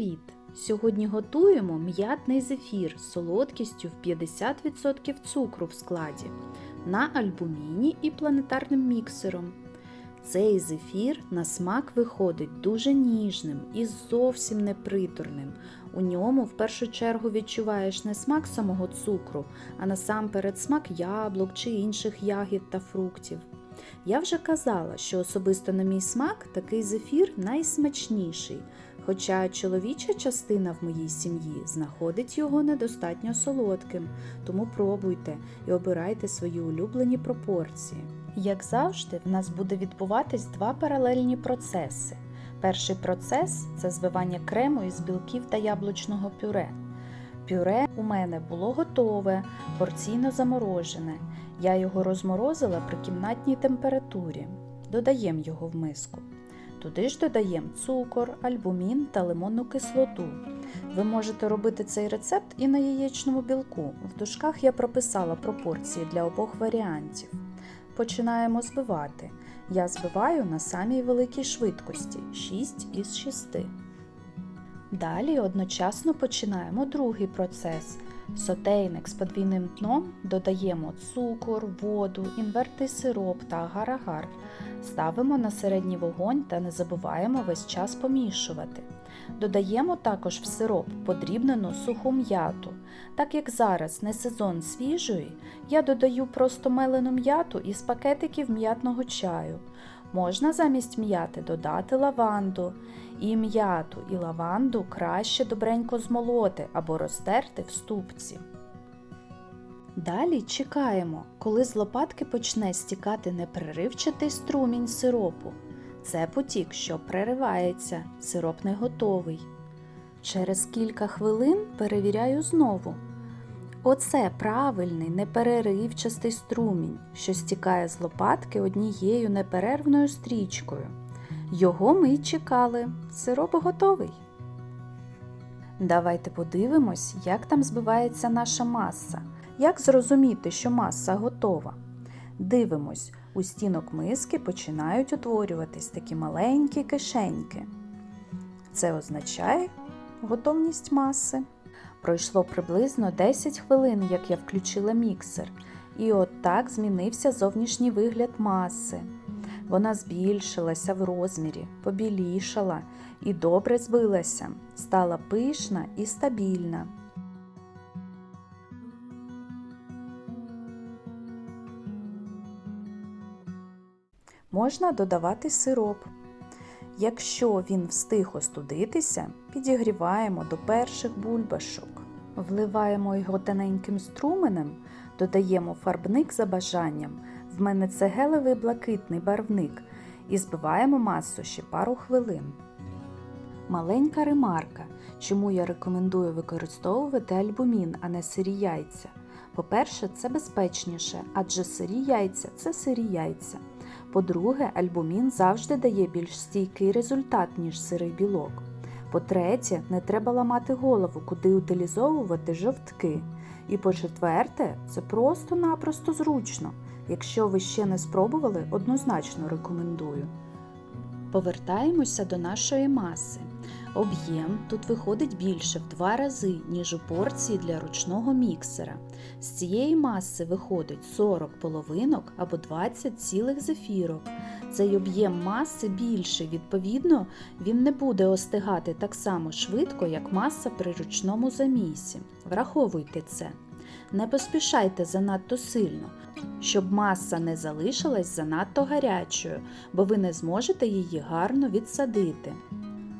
Привіт! Сьогодні готуємо м'ятний зефір з солодкістю в 50% цукру в складі на альбуміні і планетарним міксером. Цей зефір на смак виходить дуже ніжним і зовсім не приторним. У ньому в першу чергу відчуваєш не смак самого цукру, а насамперед смак яблук чи інших ягід та фруктів. Я вже казала, що особисто на мій смак такий зефір найсмачніший, хоча чоловіча частина в моїй сім'ї знаходить його недостатньо солодким, тому пробуйте і обирайте свої улюблені пропорції. Як завжди, в нас буде відбуватись два паралельні процеси. Перший процес це збивання крему із білків та яблучного пюре. Пюре у мене було готове, порційно заморожене. Я його розморозила при кімнатній температурі. Додаємо його в миску. Туди ж додаємо цукор, альбумін та лимонну кислоту. Ви можете робити цей рецепт і на яєчному білку. В дужках я прописала пропорції для обох варіантів. Починаємо збивати. Я збиваю на самій великій швидкості 6 із 6. Далі одночасно починаємо другий процес. Сотейник з подвійним дном додаємо цукор, воду, інвертний сироп та агар-агар. Ставимо на середній вогонь та не забуваємо весь час помішувати. Додаємо також в сироп подрібнену суху м'яту. Так як зараз не сезон свіжої, я додаю просто мелену м'яту із пакетиків м'ятного чаю. Можна замість м'яти додати лаванду. І м'яту, і лаванду краще добренько змолоти або розтерти в ступці. Далі чекаємо, коли з лопатки почне стікати непреривчатий струмінь сиропу. Це потік, що переривається, сироп не готовий. Через кілька хвилин перевіряю знову. Оце правильний непереривчастий струмінь, що стікає з лопатки однією неперервною стрічкою. Його ми й чекали. Сироп готовий. Давайте подивимось, як там збивається наша маса. Як зрозуміти, що маса готова? Дивимось, у стінок миски починають утворюватись такі маленькі кишеньки. Це означає готовність маси. Пройшло приблизно 10 хвилин, як я включила міксер, і от так змінився зовнішній вигляд маси. Вона збільшилася в розмірі, побілішала і добре збилася, стала пишна і стабільна. Можна додавати сироп. Якщо він встиг остудитися, підігріваємо до перших бульбашок. Вливаємо його тоненьким струменем, додаємо фарбник за бажанням. В мене це гелевий блакитний барвник і збиваємо масу ще пару хвилин. Маленька ремарка, чому я рекомендую використовувати альбумін, а не сирі яйця. По-перше, це безпечніше, адже сирі яйця це сирі яйця. По-друге, альбумін завжди дає більш стійкий результат, ніж сирий білок. По-третє, не треба ламати голову, куди утилізовувати жовтки. І по-четверте, це просто-напросто зручно. Якщо ви ще не спробували, однозначно рекомендую. Повертаємося до нашої маси. Об'єм тут виходить більше в два рази, ніж у порції для ручного міксера. З цієї маси виходить 40 половинок або 20 цілих зефірок. Цей об'єм маси більший, відповідно, він не буде остигати так само швидко, як маса при ручному замісі. Враховуйте це. Не поспішайте занадто сильно, щоб маса не залишилась занадто гарячою, бо ви не зможете її гарно відсадити.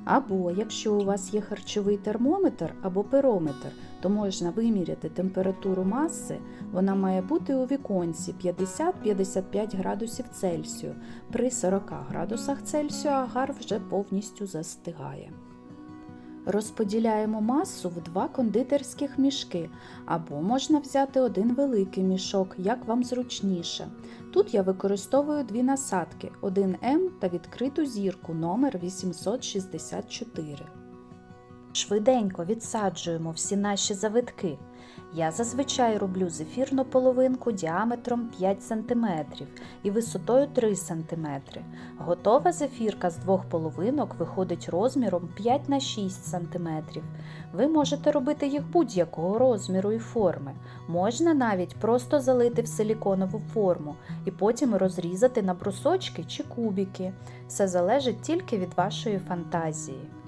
Або, якщо у вас є харчовий термометр або перометр, то можна виміряти температуру маси, вона має бути у віконці 50-55 градусів Цельсію. При 40 градусах Цельсію агар вже повністю застигає. Розподіляємо масу в два кондитерських мішки, або можна взяти один великий мішок, як вам зручніше. Тут я використовую дві насадки 1М та відкриту зірку номер 864. Швиденько відсаджуємо всі наші завитки. Я зазвичай роблю зефірну половинку діаметром 5 см і висотою 3 см. Готова зефірка з двох половинок виходить розміром 5 на 6 см. Ви можете робити їх будь-якого розміру і форми. Можна навіть просто залити в силіконову форму і потім розрізати на брусочки чи кубики. Все залежить тільки від вашої фантазії.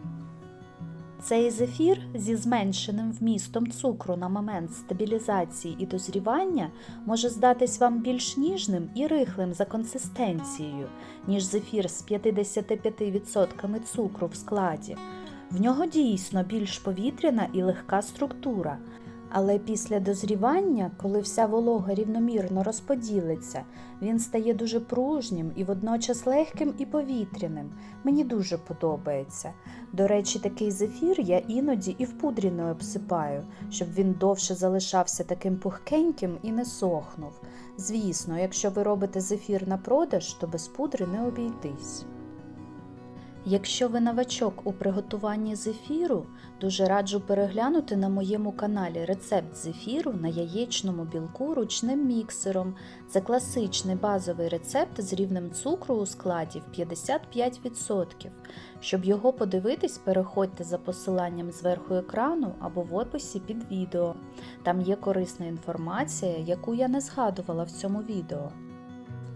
Цей зефір зі зменшеним вмістом цукру на момент стабілізації і дозрівання може здатись вам більш ніжним і рихлим за консистенцією, ніж зефір з 55% цукру в складі. В нього дійсно більш повітряна і легка структура. Але після дозрівання, коли вся волога рівномірно розподілиться, він стає дуже пружнім і водночас легким і повітряним. Мені дуже подобається. До речі, такий зефір я іноді і в пудрі не обсипаю, щоб він довше залишався таким пухкеньким і не сохнув. Звісно, якщо ви робите зефір на продаж, то без пудри не обійтись. Якщо ви новачок у приготуванні зефіру, дуже раджу переглянути на моєму каналі рецепт зефіру на яєчному білку ручним міксером. Це класичний базовий рецепт з рівнем цукру у складі в 55%. Щоб його подивитись, переходьте за посиланням зверху екрану або в описі під відео. Там є корисна інформація, яку я не згадувала в цьому відео.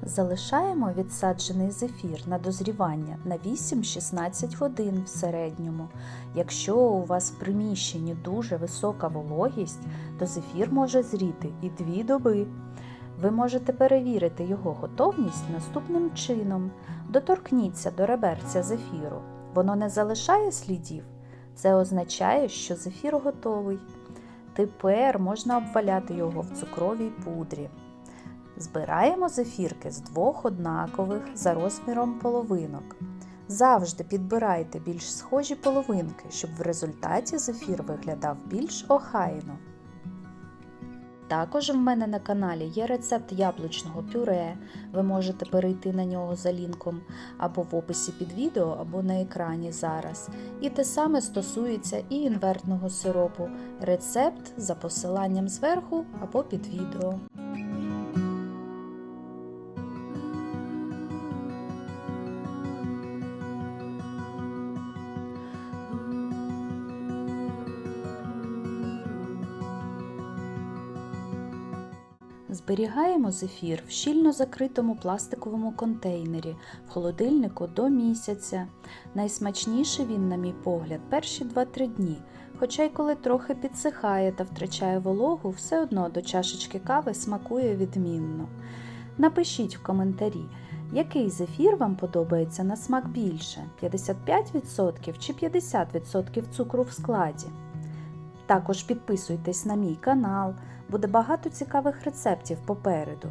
Залишаємо відсаджений зефір на дозрівання на 8-16 годин в середньому. Якщо у вас в приміщенні дуже висока вологість, то зефір може зріти і 2 доби. Ви можете перевірити його готовність наступним чином. Доторкніться до реберця зефіру. Воно не залишає слідів. Це означає, що зефір готовий. Тепер можна обваляти його в цукровій пудрі. Збираємо зефірки з двох однакових за розміром половинок. Завжди підбирайте більш схожі половинки, щоб в результаті зефір виглядав більш охайно. Також в мене на каналі є рецепт яблучного пюре. Ви можете перейти на нього за лінком або в описі під відео, або на екрані зараз. І те саме стосується і інвертного сиропу. Рецепт за посиланням зверху або під відео. Зберігаємо зефір в щільно закритому пластиковому контейнері в холодильнику до місяця. Найсмачніший він, на мій погляд, перші 2-3 дні. Хоча й коли трохи підсихає та втрачає вологу, все одно до чашечки кави смакує відмінно. Напишіть в коментарі, який зефір вам подобається на смак більше 55% чи 50% цукру в складі. Також підписуйтесь на мій канал, буде багато цікавих рецептів попереду.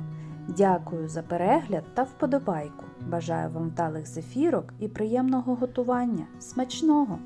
Дякую за перегляд та вподобайку. Бажаю вам вдалих зефірок і приємного готування. Смачного!